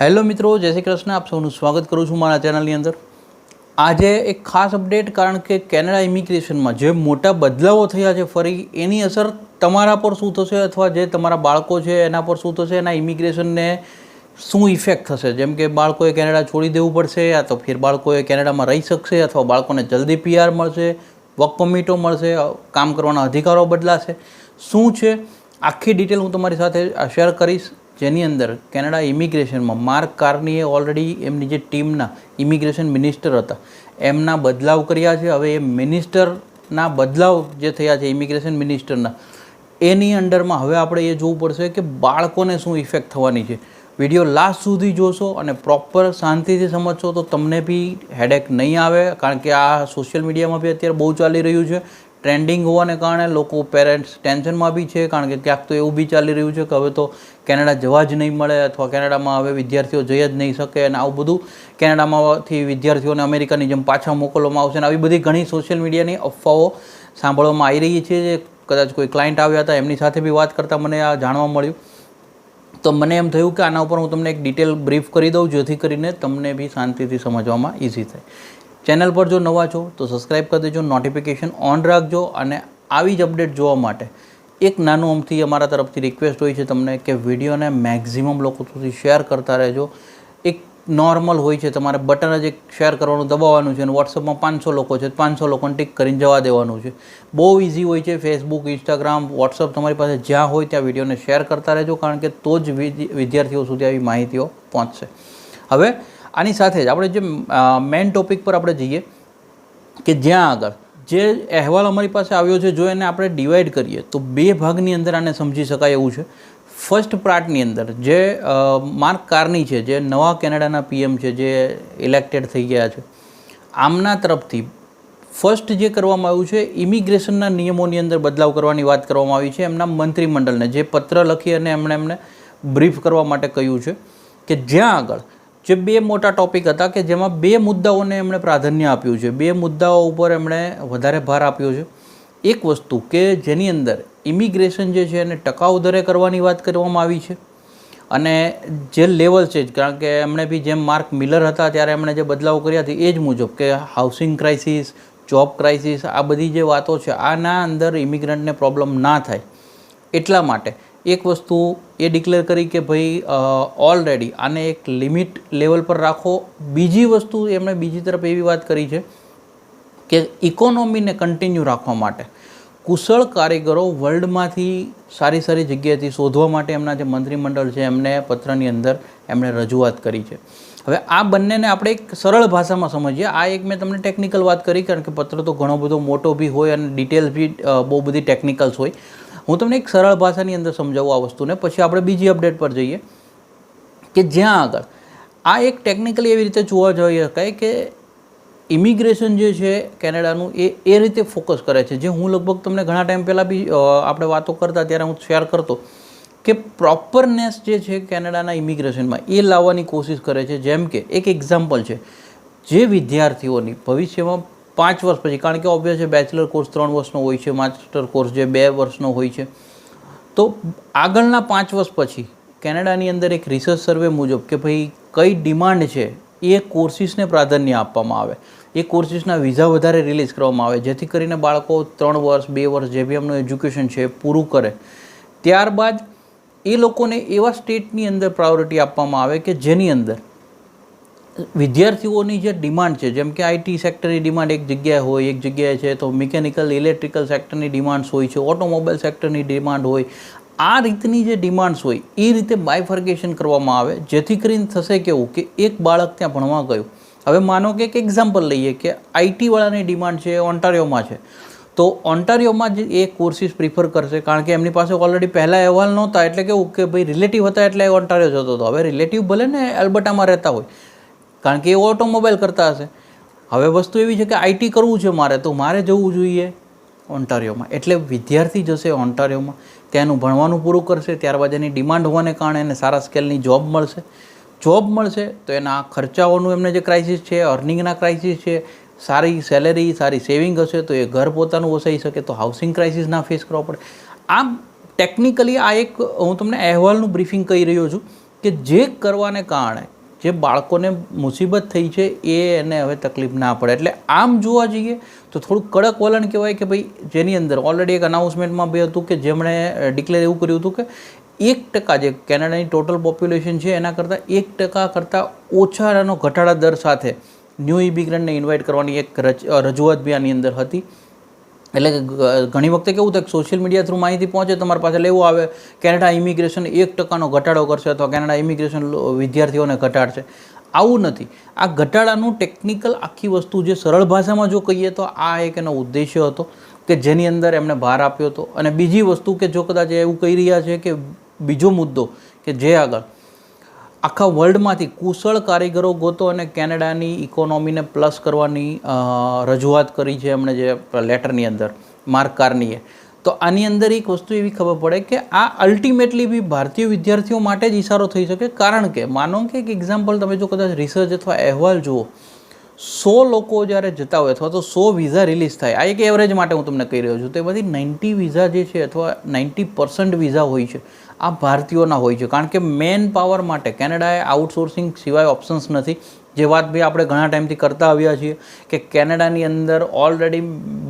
Hello મિત્રો, જય શ્રી કૃષ્ણ. આપ સૌનું સ્વાગત કરું છું મારા ચેનલની અંદર. આજે એક ખાસ અપડેટ, કારણ કે કેનેડા ઇમિગ્રેશનમાં જે મોટા બદલાવો થયા છે ફરી, એની અસર તમારા પર શું થશે અથવા જે તમારા બાળકો છે એના પર શું થશે, એના ઇમિગ્રેશનને શું ઇફેક્ટ થશે? જેમ કે બાળકોએ કેનેડા છોડી દેવું પડશે યા તો ફિર બાળકોએ કેનેડામાં રહી શકશે અથવા બાળકોને જલ્દી પીઆર મળશે, વર્ક પરમિટો મળશે, કામ કરવાના અધિકારો બદલાશે. શું છે? આખી ડિટેલ હું તમારી સાથે શેર કરીશ. જેની અંદર કેનેડા ઇમિગ્રેશનમાં માર્ક કાર્નીએ ઓલરેડી એમની જે ટીમના ઇમિગ્રેશન મિનિસ્ટર હતા, એમના બદલાવ કર્યા છે. હવે એ મિનિસ્ટરના બદલાવ જે થયા છે, ઇમિગ્રેશન મિનિસ્ટરના, એની અંડરમાં હવે આપણે એ જોવું પડશે કે બાળકોને શું ઇફેક્ટ થવાની છે. વીડિયો લાસ્ટ સુધી જોશો અને પ્રોપર શાંતિથી સમજશો તો તમને બી હેડેક નહીં આવે, કારણ કે આ સોશિયલ મીડિયામાં બી અત્યારે બહુ ચાલી રહ્યું છે. ટ્રેન્ડિંગ હોવાને કારણે લોકો પેરેન્ટ્સ ટેન્શનમાં બી છે, કારણ કે ક્યાંક તો એવું બી ચાલી રહ્યું છે કે હવે તો કેનેડા જવા જ નહીં મળે અથવા કેનેડામાં હવે વિદ્યાર્થીઓ જઈ જ નહીં શકે અને આવું બધું કેનેડામાંથી વિદ્યાર્થીઓને અમેરિકાની જેમ પાછા મોકલવામાં આવશે અને આવી બધી ઘણી સોશિયલ મીડિયાની અફવાઓ સાંભળવામાં આવી રહી છે જે કદાચ કોઈ ક્લાયન્ટ આવ્યા હતા, એમની સાથે બી વાત કરતાં મને આ જાણવા મળ્યું. તો મને એમ થયું કે આના ઉપર હું તમને એક ડિટેલ બ્રીફ કરી દઉં, જેથી કરીને તમને બી શાંતિથી સમજવામાં ઇઝી થાય. ચેનલ પર જો નવા છો, તો સબસ્ક્રાઈબ કરી દેજો નોટિફિકેશન ઓન રાખજો અને આવી જ અપડેટ જોવા માટે એક નાનું અમથી અમારા તરફથી રિક્વેસ્ટ હોય છે તમને કે વિડીયોને મેક્ઝિમમ લોકો સુધી શેર કરતા રહેજો. એક નોર્મલ હોય છે, તમારે બટન જ એક શેર કરવાનું દબાવવાનું છે અને વોટ્સઅપમાં પાંચસો લોકો છે પાંચસો લોકોને ટીક કરીને જવા દેવાનું છે. બહુ ઇઝી હોય છે ફેસબુક ઇન્સ્ટાગ્રામ વોટ્સઅપ તમારી પાસે જ્યાં હોય ત્યાં વિડીયોને શેર કરતા રહેજો, કારણ કે તો જ વિદ્ય- વિદ્યાર્થીઓ સુધી આવી માહિતીઓ પહોંચશે. હવે આની સાથે જ આપણે જે મેઇન ટોપિક પર આપણે જઈએ કે જ્યાં આગળ. જે અહેવાલ અમારી પાસે આવ્યો છે, જો એને આપણે ડિવાઈડ કરીએ, તો બે ભાગની અંદર આને સમજી શકાય એવું છે. ફર્સ્ટ પાર્ટની અંદર, જે માર્ક કારની છે, જે નવા કેનેડાના પીએમ છે, જે ઇલેક્ટેડ થઈ ગયા છે, આમના તરફથી ફર્સ્ટ જે કરવામાં આવ્યું છે ઇમિગ્રેશનના નિયમોની અંદર બદલાવ કરવાની વાત કરવામાં આવી છે, એમના મંત્રીમંડળને, જે પત્ર લખી અને એમણે એમને બ્રીફ કરવા માટે કહ્યું છે, કે જ્યાં આગળ જે બે મોટા ટોપિક હતા કે જેમાં બે મુદ્દાઓને એમણે પ્રાધાન્ય આપ્યું છે. બે મુદ્દાઓ ઉપર એમણે વધારે ભાર આપ્યો છે. એક વસ્તુ કે જેની અંદર ઇમિગ્રેશન જે છે એને ટકાઉ દરે કરવાની વાત કરવામાં આવી છે. અને જે લેવલ છે, કારણ કે એમણે બી જેમ માર્ક મિલર હતા ત્યારે એમણે જે બદલાવ કર્યા હતા એ જ મુજબ કે હાઉસિંગ ક્રાઇસિસ જોબ ક્રાઇસિસ આ બધી જે વાતો છે, આના અંદર ઇમિગ્રન્ટને પ્રોબ્લેમ ના થાય. એટલા માટે એક વસ્તુ એ ડિક્લેર કરી કે ભાઈ ઓલરેડી આને એક લિમિટ લેવલ પર રાખો. બીજી વસ્તુ એમણે બીજી તરફ એવી વાત કરી છે કે ઇકોનોમીને કન્ટિન્યુ રાખવા માટે કુશળ કારીગરો વર્લ્ડમાંથી સારી સારી જગ્યાએથી શોધવા માટે એમના જે મંત્રીમંડળ છે, એમને પત્રની અંદર એમણે રજૂઆત કરી છે. હવે આ બંનેને આપણે એક સરળ ભાષામાં સમજીએ. આ એક મેં તમને ટેકનિકલ વાત કરી, કારણ કે પત્ર તો ઘણો બધો મોટો બી હોય અને ડિટેલ્સ બી બહુ બધી ટેકનિકલ્સ હોય. હું તમને એક સરળ ભાષાની અંદર સમજાવું આ વસ્તુને, પછી આપણે બીજી અપડેટ પર જઈએ કે જ્યાં આગળ. આ એક ટેકનિકલી એવી રીતે જોવા જઈ શકાય કે ઇમિગ્રેશન જે છે કેનેડાનું એ એ રીતે ફોકસ કરે છે. જે હું લગભગ તમને ઘણા ટાઈમ પહેલાં બી આપણે વાતો કરતા ત્યારે હું શેર કરતો કે પ્રોપરનેસ જે છે કેનેડાના ઇમિગ્રેશનમાં એ લાવવાની કોશિશ કરે છે. જેમ કે એક એક્ઝામ્પલ છે. જે વિદ્યાર્થીઓની ભવિષ્યમાં પાંચ વર્ષ પછી, કારણ કે ઓબ્વિયસ છે બેચલર કોર્સ ત્રણ વર્ષનો હોય છે માસ્ટર કોર્સ જે બે વર્ષનો હોય છે. તો આગળના પાંચ વર્ષ પછી, કેનેડાની અંદર એક રિસર્ચ સર્વે મુજબ કે ભાઈ કઈ ડિમાન્ડ છે, એ કોર્સિસને પ્રાધાન્ય આપવામાં આવે. એ કોર્સિસના વિઝા વધારે રિલીઝ કરવામાં આવે, જેથી કરીને બાળકો ત્રણ વર્ષ, બે વર્ષ જે બી એમનું એજ્યુકેશન છે પૂરું કરે. ત્યારબાદ એ લોકોને એવા સ્ટેટની અંદર પ્રાયોરિટી આપવામાં આવે કે જેની અંદર વિદ્યાર્થીઓની જે ડિમાન્ડ છે, જેમ કે આઈટી સેક્ટરની ડિમાન્ડ એક જગ્યાએ હોય, એક જગ્યાએ છે, તો મિકેનિકલ, ઇલેક્ટ્રિકલ સેક્ટરની ડિમાન્ડ્સ હોય છે, ઓટોમોબાઈલ સેક્ટરની ડિમાન્ડ હોય, આ રીતની જે ડિમાન્ડ્સ હોય એ રીતે બાયફર્ગેશન કરવામાં આવે, જેથી કરીને થશે કેવું કે એક બાળક ત્યાં ભણવા ગયું. હવે માનો કે એક એક્ઝામ્પલ લઈએ કે આઈટીવાળાની ડિમાન્ડ છે ઓન્ટારિયોમાં છે. તો ઓન્ટારિયોમાં જ એ કોર્સિસ પ્રિફર કરશે, કારણ કે એમની પાસે ઓલરેડી પહેલાં અહેવાલ નહોતા, એટલે કેવું કે ભાઈ રિલેટિવ હતા, એટલે એ ઓન્ટારિયો જતો હતો. હવે રિલેટિવ ભલે ને એલ્બર્ટામાં રહેતા હોય કારણ કે એ ઓટોમોબાઈલ કરતા હશે. હવે વસ્તુ એવી છે કે આઈટી કરવું છે મારે, તો મારે જવું જોઈએ ઓન્ટારિયોમાં એટલે વિદ્યાર્થી જશે ઓન્ટારિયોમાં ત્યાંનું ભણવાનું પૂરું કરશે, ત્યારબાદ એની ડિમાન્ડ હોવાને કારણે એને સારા સ્કેલની જોબ મળશે. જોબ મળશે તો એના ખર્ચાઓનું એમને જે ક્રાઇસિસ છે અર્નિંગના ક્રાઇસિસ છે, સારી સેલેરી સારી સેવિંગ હશે તો એ ઘર પોતાનું વસાઈ શકે, તો હાઉસિંગ ક્રાઇસિસ ના ફેસ કરવો પડે. આમ ટેકનિકલી આ એક હું તમને અહેવાલનું બ્રીફિંગ કહી રહ્યો છું કે જે કરવાને કારણે જે બાળકોને મુસીબત થઈ છે એ એને હવે તકલીફ ના પડે. એટલે આમ જોવા જઈએ તો થોડું કડક વલણ કહેવાય કે ભાઈ જેની અંદર ઓલરેડી એક અનાઉન્સમેન્ટમાં બી હતું કે જેમણે ડિક્લેર એવું કર્યું હતું કે એક ટકા જે કેનેડાની ટોટલ પોપ્યુલેશન છે એના કરતાં એક ટકા કરતાં ઓછાનો ઘટાડા દર સાથે ન્યૂ ઇમિગ્રન્ટને ઇન્વાઇટ કરવાની એક રજ- રજૂઆત બી આની અંદર હતી. એટલે ઘણી વખતે કેવું થાય સોશિયલ મીડિયા થ્રુ માહિતી પહોંચે, તમારી પાસે લેવું આવે, કેનેડા ઇમિગ્રેશન એક ટકાનો ઘટાડો કરશે અથવા કેનેડા ઇમિગ્રેશન વિદ્યાર્થીઓને ઘટાડશે. આવું નથી. આ ઘટાડાનું ટેકનિકલ આખી વસ્તુ જે સરળ ભાષામાં જો કહીએ તો આ એક એનો ઉદ્દેશ્ય હતો કે જેની અંદર એમણે ભાર આપ્યો હતો. અને બીજી વસ્તુ કે જો કદાચ એવું કહી રહ્યા છે કે બીજો મુદ્દો કે જે આગળ આખા વર્લ્ડમાંથી કુશળ કારીગરો ગોતો અને કેનેડાની ઇકોનોમીને પ્લસ કરવાની રજૂઆત કરી છે એમણે જે લેટરની અંદર માર્ક કાર્નીએ તો આની અંદર એક વસ્તુ એવી ખબર પડે કે આ અલ્ટિમેટલી બી ભારતીય વિદ્યાર્થીઓ માટે જ ઇશારો થઈ શકે. કારણ કે, માનો કે એક એક્ઝામ્પલ તમે જો કદાચ રિસર્ચ અથવા અહેવાલ જુઓ, સો લોકો જ્યારે જતા હોય અથવા તો સો વિઝા રિલીઝ થાય, આ એક એવરેજ માટે હું તમને કહી રહ્યો છું, તે બધી નાઇન્ટી વિઝા જે છે અથવા નાઇન્ટી પર્સન્ટ વિઝા હોય છે. આ ભારતીયોના હોય છે. કારણ કે મેન પાવર માટે કેનેડાએ આઉટસોર્સિંગ સિવાય ઓપ્શન્સ નથી. જે વાત બી આપણે ઘણા ટાઈમથી કરતા આવ્યા છીએ કે કેનેડાની અંદર ઓલરેડી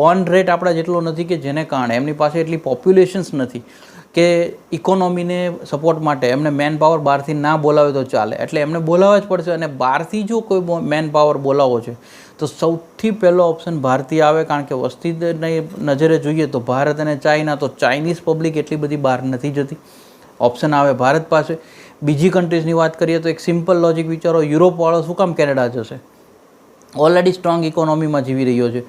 બોર્ન રેટ આપણા જેટલો નથી કે જેને કારણે એમની પાસે એટલી પોપ્યુલેશન્સ નથી કે ઇકોનોમીને સપોર્ટ માટે એમને મેન પાવર બહારથી ના બોલાવે તો ચાલે. એટલે એમને બોલાવવા જ પડશે અને બહારથી જો કોઈ મેન પાવર બોલાવો છે, તો સૌથી પહેલો ઓપ્શન ભારતીય આવે. કારણ કે વસ્તીની નજરે જોઈએ તો ભારત અને ચાઇના, તો ચાઇનીઝ પબ્લિક એટલી બધી બહાર નથી જતી. ઓપ્શન આવે ભારત પાસે. બીજી કન્ટ્રીઝની વાત કરીએ તો એક સિમ્પલ લોજિક વિચારો યુરોપવાળો શું કામ કેનેડા જશે? ઓલરેડી સ્ટ્રોંગ ઇકોનોમીમાં જીવી રહ્યો છે.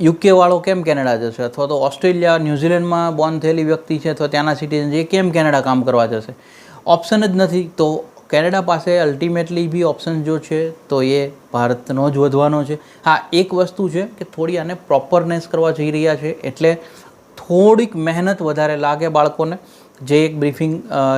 યુકેવાળો કેમ કેનેડા જશે? અથવા તો ઓસ્ટ્રેલિયા, ન્યૂઝીલેન્ડમાં બોર્ન થયેલી વ્યક્તિ છે, અથવા ત્યાંના સિટીઝન છે, એ કેમ કેનેડા કામ કરવા જશે? ઓપ્શન જ નથી. તો કેનેડા પાસે અલ્ટિમેટલી બી ઓપ્શન જો છે, તો એ ભારતનો જ વધવાનો છે. હા, એક વસ્તુ છે કે થોડી આને પ્રોપરનેસ કરવા જઈ રહ્યા છે, એટલે થોડીક મહેનત વધારે લાગે બાળકોને. જે એક બ્રીફિંગ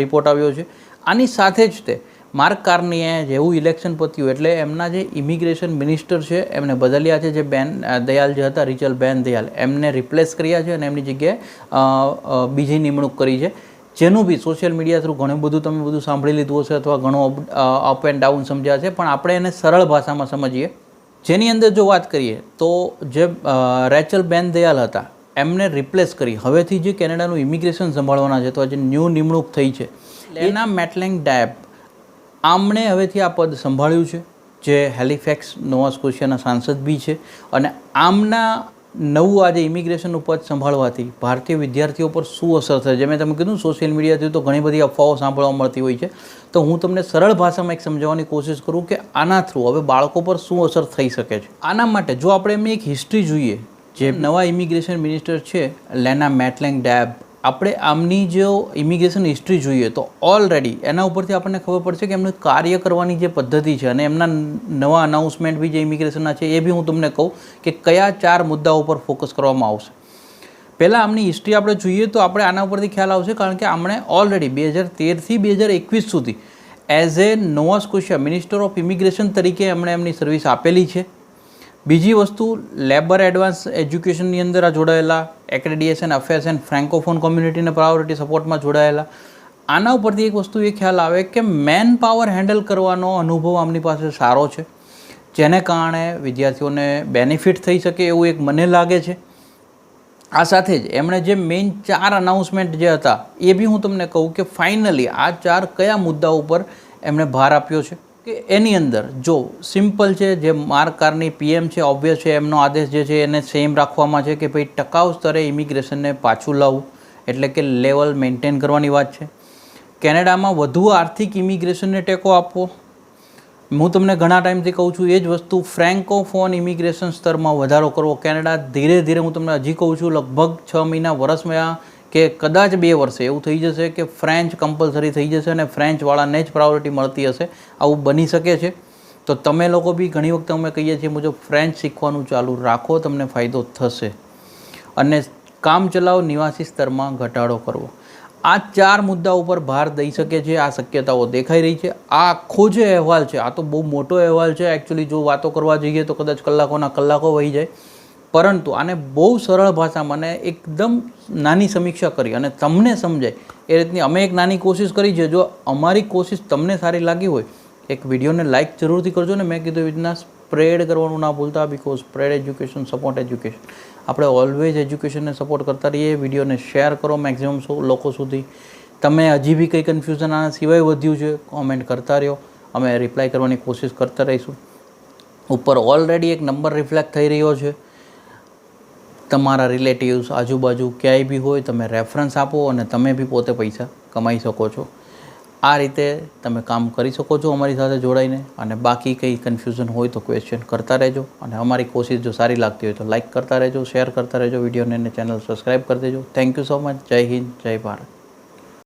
રિપોર્ટ આવ્યો છે. આની સાથે જ તે માર્ક કાર્નીએ જેવું ઇલેક્શન પત્યું એટલે એમના જે ઇમિગ્રેશન મિનિસ્ટર છે, એમને બદલ્યા છે જે બેન દયાલ જે હતા, રિચલ બેન દયાલ, એમને રિપ્લેસ કર્યા છે અને એમની જગ્યાએ બીજી નિમણૂક કરી છે. જેનું બી સોશિયલ મીડિયા થ્રુ ઘણું બધું તમે બધું સાંભળી લીધું હશે અથવા ઘણું અપ એન્ડ ડાઉન સમજ્યા છે. પણ આપણે એને સરળ ભાષામાં સમજીએ. જેની અંદર જો વાત કરીએ તો જે રેચલ બેન દયાલ હતા એમને રિપ્લેસ કરી. હવેથી જે કેનેડાનું ઇમિગ્રેશન સંભાળવાના છે તો જે ન્યૂ નિમણૂક થઈ છે. એના મેટલેંગ ડેબ આમણે હવેથી આ પદ સંભાળ્યું છે જે હેલિફેક્સ નોવા સ્કોશિયાના સાંસદ બી છે. અને આમના નવું આજે ઇમિગ્રેશનનું પદ સંભાળવાથી ભારતીય વિદ્યાર્થીઓ પર શું અસર થશે જેમ મેં તમે કીધું સોશિયલ મીડિયાથી તો ઘણી બધી અફવાઓ સાંભળવા મળતી હોય છે. તો હું તમને સરળ ભાષામાં એક સમજાવવાની કોશિશ કરું કે આના થ્રુ હવે બાળકો પર શું અસર થઈ શકે છે? આના માટે જો આપણે એમની એક હિસ્ટ્રી જોઈએ જે નવા ઇમિગ્રેશન મિનિસ્ટર છે લેના મેટલેંગ ડેબ આપણે આમની જો ઇમિગ્રેશન હિસ્ટ્રી જોઈએ તો ઓલરેડી એના ઉપરથી આપણને ખબર પડશે કે એમનું કાર્ય કરવાની જે પદ્ધતિ છે અને એમના નવા અનાઉન્સમેન્ટ બી જે ઇમિગ્રેશનના છે એ બી હું તમને કહું કે કયા ચાર મુદ્દાઓ ઉપર ફોકસ કરવામાં આવશે. પહેલાં આમની હિસ્ટ્રી આપણે જોઈએ તો આપણે આના ઉપરથી ખ્યાલ આવશે કારણ કે આમણે ઓલરેડી બે હજાર તેરથી બે હજાર એકવીસ સુધી as a Nova Scotia minister of immigration તરીકે એમણે એમની સર્વિસ આપેલી છે. બીજી વસ્તુ લેબર એડવાન્સ એજ્યુકેશનની અંદર આ જોડાયેલા એક્રેડિએશન અફેર્સ એન્ડ ફ્રેન્કોફોન કોમ્યુનિટીને પ્રાયોરિટી સપોર્ટમાં જોડાયેલા. આના ઉપરથી એક વસ્તુ એ ખ્યાલ આવે કે મેન પાવર હેન્ડલ કરવાનો અનુભવ આમની પાસે સારો છે. જેને કારણે વિદ્યાર્થીઓને બેનિફિટ થઈ શકે એવું એક મને લાગે છે. આ સાથે જ એમણે જે મેઇન ચાર અનાઉન્સમેન્ટ જે હતા, એ બી હું તમને કહું કે ફાઇનલી આ ચાર કયા મુદ્દા ઉપર એમણે ભાર આપ્યો છે. કે એની અંદર જો સિમ્પલ છે, જે મારકારની પીએમ છે ઓબ્વિયસ છે, એમનો આદેશ જે છે, એને સેમ રાખવામાં છે કે ભાઈ ટકાઉ સ્તરે ઇમિગ્રેશનને પાછું લાવવું એટલે કે લેવલ મેન્ટેન કરવાની વાત છે. કેનેડામાં વધુ આર્થિક ઇમિગ્રેશનને ટેકો આપવો. હું તમને ઘણા ટાઈમથી કહું છું, એ જ વસ્તુ ફ્રેન્કોફોન ઇમિગ્રેશન સ્તરમાં વધારો કરવો. કેનેડા ધીરે ધીરે હું તમને હજી કહું છું, લગભગ છ મહિના વર્ષમાં કે કદાચ બે વર્ષે. એવું થઈ જશે કે ફ્રેન્ચ કમ્પલસરી થઈ જશે અને ફ્રેન્ચવાળાને જ પ્રાયોરિટી મળતી હશે. આવું બની શકે છે. તો તમે લોકો બી ઘણી વખત અમે કહીએ છીએ મુજબ ફ્રેન્ચ શીખવાનું ચાલુ રાખો, તમને ફાયદો થશે. અને કામ ચલાવ, નિવાસી સ્તરમાં ઘટાડો કરવો. આ ચાર મુદ્દા ઉપર ભાર દઈ શકે છે, આ શક્યતાઓ દેખાઈ રહી છે. આ આખો જે અહેવાલ છે, આ તો બહુ મોટો અહેવાલ છે. એકચ્યુઅલી જો વાતો કરવા જઈએ તો કદાચ કલાકોના કલાકો વહી જાય. પરંતુ આને બહુ સરળ ભાષામાં અને એકદમ નાની સમીક્ષા કરી અને તમને સમજાય. એ રીતની અમે એક નાની કોશિશ કરી છે. જો અમારી કોશિશ તમને સારી લાગી હોય, એક વિડીયોને લાઇક જરૂરથી કરજો ને મેં કીધું એવી રીતના સ્પ્રેડ કરવાનું ના ભૂલતા because spread education support education આપણે ઓલવેઝ એજ્યુકેશનને સપોર્ટ કરતા રહીએ, વિડીયોને શેર કરો મેક્ઝિમમ લોકો સુધી. તમે હજી બી કંઈ કન્ફ્યુઝન આના સિવાય વધ્યું છે કોમેન્ટ કરતા રહ્યો. અમે રિપ્લાય કરવાની કોશિશ કરતા રહીશું. ઉપર ઓલરેડી એક નંબર રિફ્લેક્ટ થઈ રહ્યો છે. તમારા રિલેટિવ્સ આજુબાજુ ક્યાંય બી હોય, તમે રેફરન્સ આપો અને તમે બી પોતે પૈસા કમાઈ શકો છો. આ રીતે તમે કામ કરી શકો છો અમારી સાથે જોડાઈને અને બાકી કંઈ કન્ફ્યુઝન હોય તો ક્વેશ્ચન કરતા રહેજો અને અમારી કોશિશ જો સારી લાગતી હોય તો લાઇક કરતા રહેજો શેર કરતા રહેજો વિડીયોને અને ચેનલ સબસ્ક્રાઈબ કરી દેજો. થેન્ક યુ સો મચ જય હિન્દ, જય ભારત.